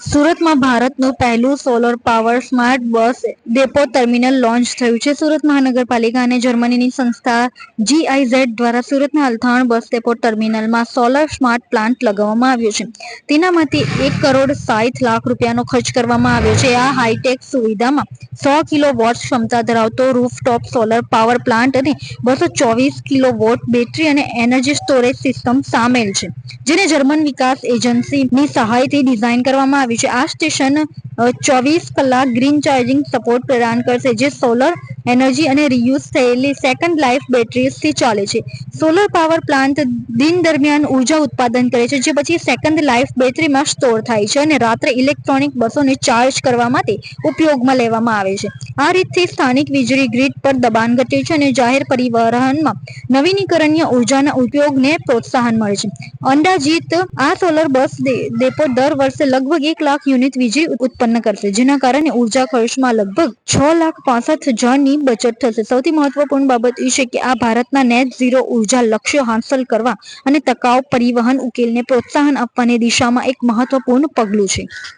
સુરતમાં ભારતનું પહેલું solar power smart bus depot terminal launch થયું છે. સુરત મહાનગરપાલિકા અને જર્મનીની સંસ્થા જીઆઈઝેડ દ્વારા સુરતના અલથાણ બસ ડેપો ટર્મિનલમાં સોલર સ્માર્ટ પ્લાન્ટ લગાવવામાં આવ્યો છે. તેના માટે એક કરોડ સાઠ લાખ રૂપિયાનો ખર્ચ કરવામાં આવ્યો છે. આ હાઈટેક સુવિધામાં સો કિલો વોટ ક્ષમતા ધરાવતો રૂફટોપ સોલર પાવર પ્લાન્ટ અને બસો ચોવીસ કિલો વોટ બેટરી અને એનર્જી સ્ટોરેજ સિસ્ટમ સામેલ છે, જેને જર્મન વિકાસ એજન્સીની સહાયથી ડિઝાઇન કરવામાં આવી છે આ સ્ટેશન ચોવીસ કલાક ગ્રીન ચાર્જિંગ સપોર્ટ પ્રદાન કરશે જે સોલર એનર્જી અને રિયુઝ થયેલી સેકન્ડ લાઈફ બેટરીઝથી ચાલે છે. સોલર પાવર પ્લાન્ટ દિન દરમિયાન ઊર્જા ઉત્પાદન કરે છે, જે પછી સેકન્ડ લાઈફ બેટરીમાં સ્ટોર થાય છે અને રાત્રે ઇલેક્ટ્રોનિક બસોને ચાર્જ કરવા માટે ઉપયોગમાં લેવામાં આવે છે. આ રીતથી સ્થાનિક વીજળી ગ્રીડ પર દબાણ ઘટે છે અને જાહેર પરિવહનમાં નવીનીકરણીય ઉર્જાના ઉપયોગને પ્રોત્સાહન મળે છે. અંદાજિત આ સોલર બસ ડેપો દર વર્ષે લગભગ એક લાખ યુનિટ વીજળી ઉત્પન્ન કરશે, જેના કારણે ઊર્જા ખર્ચમાં લગભગ છ લાખ પાસઠ હજારની બચત થશે. સૌથી મહત્વપૂર્ણ બાબત એ છે કે આ ભારતના નેટ ઝીરો ઊર્જા લક્ષ્યો હાંસલ કરવા અને ટકાઉ પરિવહન ઉકેલને પ્રોત્સાહન આપવાની દિશામાં એક મહત્વપૂર્ણ પગલું છે.